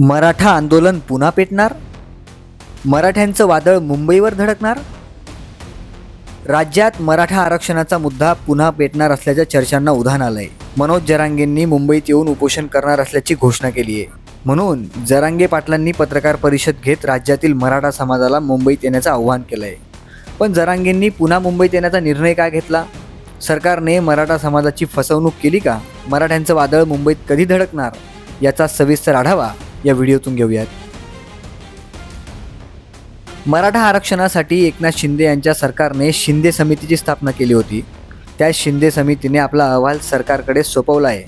मराठा आंदोलन पुन्हा पेटणार? मराठ्यांचं वादळ मुंबईवर धडकणार? राज्यात मराठा आरक्षणाचा मुद्दा पुन्हा पेटणार असल्याच्या चर्चांना उधाण आलंय. मनोज जरांगेंनी मुंबईत येऊन उपोषण करणार असल्याची घोषणा केली आहे. म्हणून जरांगे पाटलांनी पत्रकार परिषद घेत राज्यातील मराठा समाजाला मुंबईत येण्याचं आव्हान केलं आहे पण जरांगेंनी पुन्हा मुंबईत येण्याचा निर्णय का घेतला? सरकारने मराठा समाजाची फसवणूक केली का? मराठ्यांचं वादळ मुंबईत कधी धडकणार? याचा सविस्तर आढावा या व्हिडिओतून घेऊयात. मराठा आरक्षणासाठी एकनाथ शिंदे यांच्या सरकारने शिंदे समितीची स्थापना केली होती. त्या शिंदे समितीने आपला अहवाल सरकारकडे सोपवला आहे.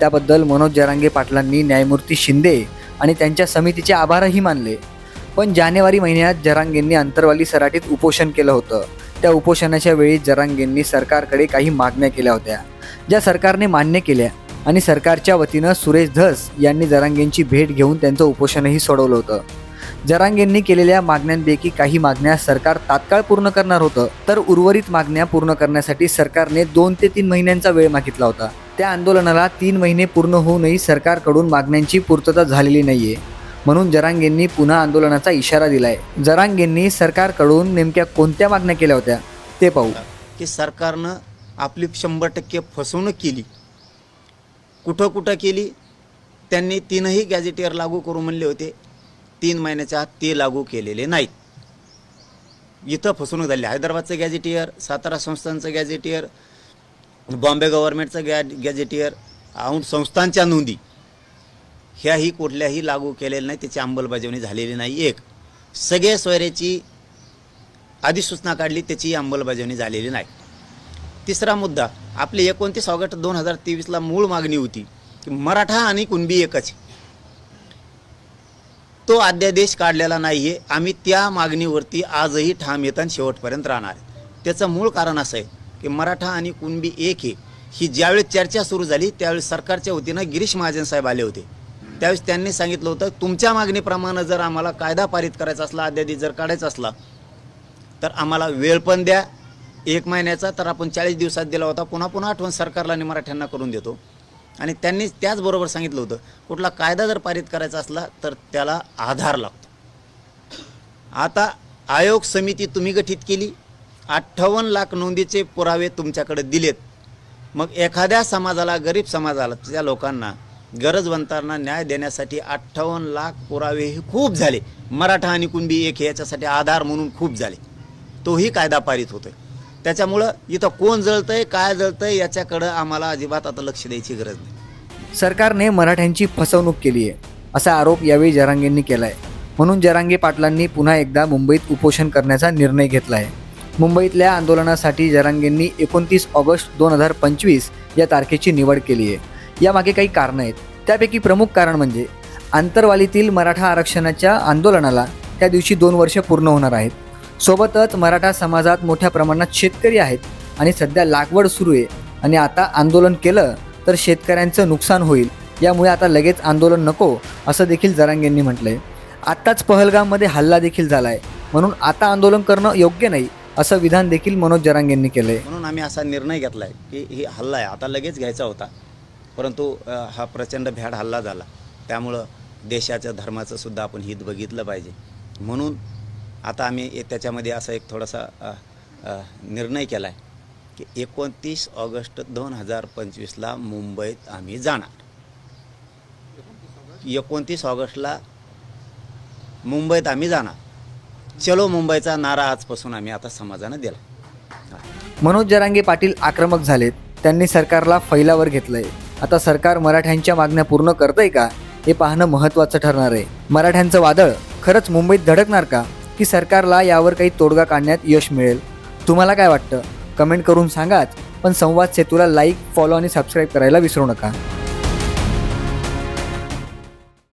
त्याबद्दल मनोज जरांगे पाटलांनी न्यायमूर्ती शिंदे आणि त्यांच्या समितीचे आभारही मानले. पण जानेवारी महिन्यात जरांगेंनी अंतरवाली सराटीत उपोषण केलं होतं. त्या उपोषणाच्या वेळी जरांगेंनी सरकारकडे काही मागण्या केल्या होत्या ज्या सरकारने मान्य केल्या. आणि सरकारच्या वतीनं सुरेश धस यांनी जरांगेंची भेट घेऊन त्यांचं उपोषणही सोडवलं होतं. जरांगेंनी केलेल्या मागण्यांपैकी काही मागण्या सरकार तात्काळ पूर्ण करणार होतं तर उर्वरित मागण्या पूर्ण करण्यासाठी सरकारने दोन ते तीन महिन्यांचा वेळ मागितला होता. त्या आंदोलनाला तीन महिने पूर्ण होऊनही सरकारकडून मागण्यांची पूर्तता झालेली नाहीये. म्हणून जरांगेंनी पुन्हा आंदोलनाचा इशारा दिलाय. जरांगेंनी सरकारकडून नेमक्या कोणत्या मागण्या केल्या होत्या ते पाहू. की सरकारनं आपली शंभर टक्के फसवणूक केली. कुठं कुठं केली त्यांनी तीनही गॅजेटियर लागू करू म्हणले होते. तीन महिन्याच्या आत ते लागू केलेले नाहीत. इथं फसवणूक झाली. हैदराबादचं गॅजेटियर सातारा संस्थांचं गॅजेटियर बॉम्बे गव्हर्नमेंटचं गॅ गॅजेटियर औंध संस्थांच्या नोंदी. ह्याही कुठल्याही लागू केलेल्या नाही त्याची अंमलबजावणी झालेली नाही एक. सगळे सोयऱ्याची अधिसूचना काढली त्याची अंमलबजावणी झालेली नाही. तिसरा मुद्दा आपली एकोणतीस ऑगस्ट दोन हजार तेवीसला मूळ मागणी होती की मराठा आणि कुणबी एकच. तो अध्यादेश काढलेला नाही आहे आम्ही त्या मागणीवरती आजही ठाम येत आणि शेवटपर्यंत राहणार आहे. त्याचं मूळ कारण असं आहे की मराठा आणि कुणबी एक आहे. ही ज्यावेळी चर्चा सुरू झाली त्यावेळी सरकारच्या वतीनं गिरीश महाजन साहेब आले होते. त्यावेळेस त्यांनी सांगितलं होतं तुमच्या मागणीप्रमाणे जर आम्हाला कायदा पारित करायचा असला अध्यादेश जर काढायचा असला तर आम्हाला वेळ पण द्या एक महिन्याचा तर आपण चाळीस दिवसात दिला होता. पुन्हा पुन्हा आठवण सरकारला आणि मराठ्यांना करून देतो. आणि त्यांनी त्याचबरोबर सांगितलं होतं कुठला कायदा जर पारित करायचा असला तर त्याला आधार लागतो. आता आयोग समिती तुम्ही गठीत केली अठ्ठावन्न लाख नोंदीचे पुरावे तुमच्याकडे दिलेत. मग एखाद्या समाजाला गरीब समाजाला त्या लोकांना गरजवंतांना न्याय देण्यासाठी अठ्ठावन्न लाख पुरावे हे खूप झाले. मराठा आणि कुणबी एक याच्यासाठी आधार म्हणून खूप झाले. तोही कायदा पारित होतोय. त्याच्यामुळं इथं कोण जळतंय काय जळतंय याच्याकडं आम्हाला अजिबात आता लक्ष द्यायची गरज नाही. सरकारने मराठ्यांची फसवणूक केली आहे असा आरोप यावेळी जरांगेंनी केला आहे म्हणून जरांगे पाटलांनी पुन्हा एकदा मुंबईत उपोषण करण्याचा निर्णय घेतला आहे मुंबईतल्या आंदोलनासाठी जरांगेंनी एकोणतीस ऑगस्ट दोन हजार पंचवीस या तारखेची निवड केली आहे यामागे काही कारणं आहेत. त्यापैकी प्रमुख कारण म्हणजे आंतरवालीतील मराठा आरक्षणाच्या आंदोलनाला त्या दिवशी दोन वर्ष पूर्ण होणार आहेत. सोबतच मराठा समाजात मोठ्या प्रमाणात शेतकरी आहेत आणि सध्या लागवड सुरू आहे. आणि आता आंदोलन केलं तर शेतकऱ्यांचं नुकसान होईल. यामुळे आता लगेच आंदोलन नको असं देखील जरांगेंनी म्हटलंय. आत्ताच पहलगाममध्ये हल्ला देखील झाला आहे म्हणून आता आंदोलन करणं योग्य नाही असं विधान देखील मनोज जरांगेंनी केलंय. म्हणून आम्ही असा निर्णय घेतला आहे की ही हल्ला आहे. आता लगेच घ्यायचा होता. परंतु हा प्रचंड भ्याड हल्ला झाला. त्यामुळं देशाच्या धर्माचं सुद्धा आपण हित बघितलं पाहिजे. म्हणून आता आम्ही त्याच्यामध्ये असा एक थोडासा निर्णय केला आहे की एकोणतीस ऑगस्ट दोन हजार पंचवीसला मुंबईत आम्ही जाणार. एकोणतीस ऑगस्टला मुंबईत आम्ही जाणार. चलो मुंबईचा नारा आजपासून आम्ही आता समाजानं दिला मनोज जरांगे पाटील आक्रमक झालेत. त्यांनी सरकारला फैलावर घेतलंय. आता सरकार मराठ्यांच्या मागण्या पूर्ण करतंय का हे पाहणं महत्त्वाचं ठरणार आहे. मराठ्यांचं वादळ खरंच मुंबईत धडकणार का? की सरकारला यावर काही तोडगा काढण्यात यश मिळेल. तुम्हाला काय वाटतं? कमेंट करून सांगाच पण संवाद सेतूला लाईक फॉलो आणि सबस्क्राईब करायला विसरू नका.